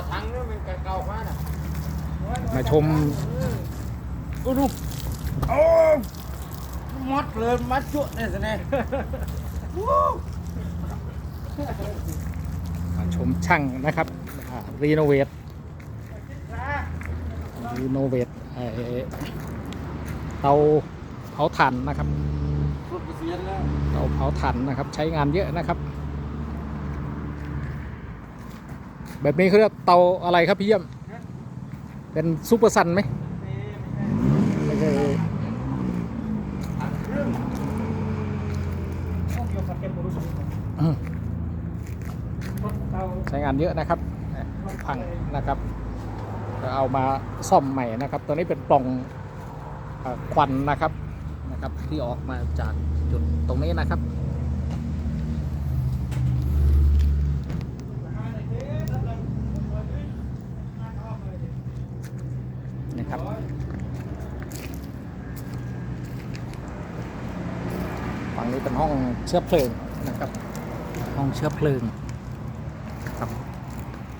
แต่ก่อทั้งนี่มันเก่ามากนะมาชมอู้ดูโอ้มดเลยมัดจุดเนี่ยสิเนี่ยมาชมช่างนะครับรีโนเวทรีโนเวทเตาเผาถ่านนะครับรถเสียแล้วเตาเผาถ่านนะครับ ใช้งานเยอะนะครับ แบบนี้เขาเรียกเตาอะไรครับพี่เยี่ยม เป็นซูเปอร์ซันไหมไม่ใช่อืมใช้งานเยอะนะครับเนี่ยพังนะครับก็เอามาซ่อมใหม่นะครับ ตัวนี้เป็นปล่องเอ่อควันนะครับนะครับ ที่ออกมาจากจุดตรงนี้นะครับ นะ ครับ ฝั่งนี้เป็นห้องเชื้อเพลิงนะครับ ห้องเชื้อเพลิงครับ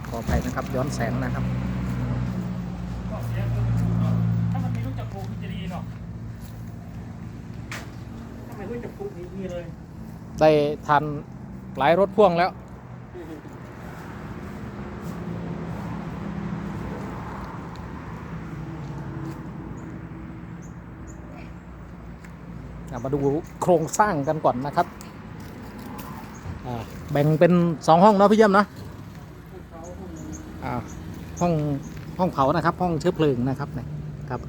ขออภัยนะครับย้อนแสงนะครับถ้ามันมีลูกจับปูจะดีเนาะถ้าไม่ลูกจับปูนี่มีเลย ได้ทันหลายรถพ่วงแล้ว มาดูโครงสร้างกันก่อนนะครับแบ่งเป็นสองห้องเนาะพี่เยี่ยมนะห้องห้องเผานะครับ ห้องเชื้อเพลิงนะครับเนี่ยครับ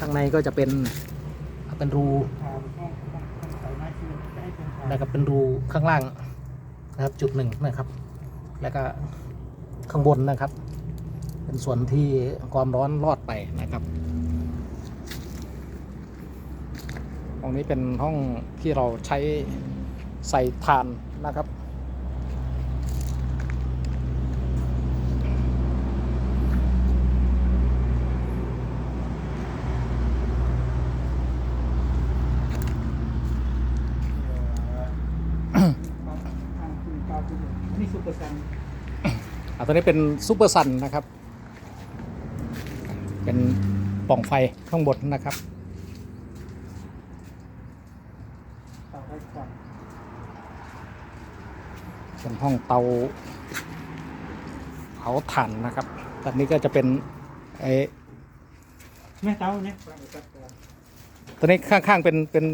ข้างในก็จะเป็นเป็นรูห้องห้องห้องใส่ไม้คือจะให้เป็นแล้วก็เป็นรูข้างล่างนะครับจุดหนึ่งนะครับ แล้วก็ข้างบนนะครับ เป็นส่วนที่ความร้อนรอดไปนะครับ ห้องนี้เป็นห้องที่เราใช้ใส่ถ่านนะครับทางคือเกาคือนี่ซุปเปอร์ซันอ่าตัวนี้เป็นซูเปอร์ซันนะครับ เป็นปล่องไฟข้างบนนะครับ เตาไร้ควัน เป็นห้องเตาเผาถ่านนะครับตอนนี้ก็จะเป็นไอ้แม่เตาเนี่ยปลาดุกกระป๋องตัวนี้ข้างๆเป็นเป็น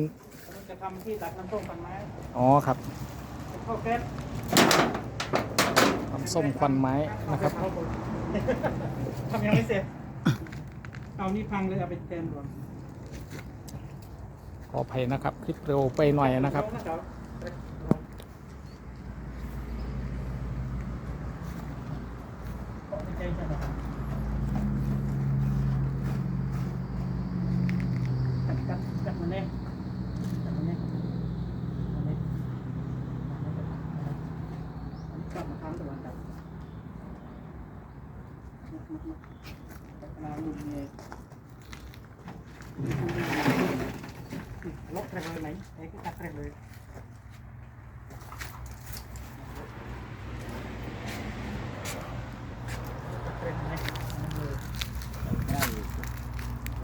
เราจะทำที่ตักน้ำส้มฟันไม้อ๋อครับเป็นข้าวแก๊สน้ำส้มควันไม้นะครับทำยังไม่เสร็จเอานี่พังเลยเอาไปเต็มก่อนขออภัยนะครับ คลิปเร็วไปหน่อยนะครับ Lok trek lo này, cái cắt trek lên.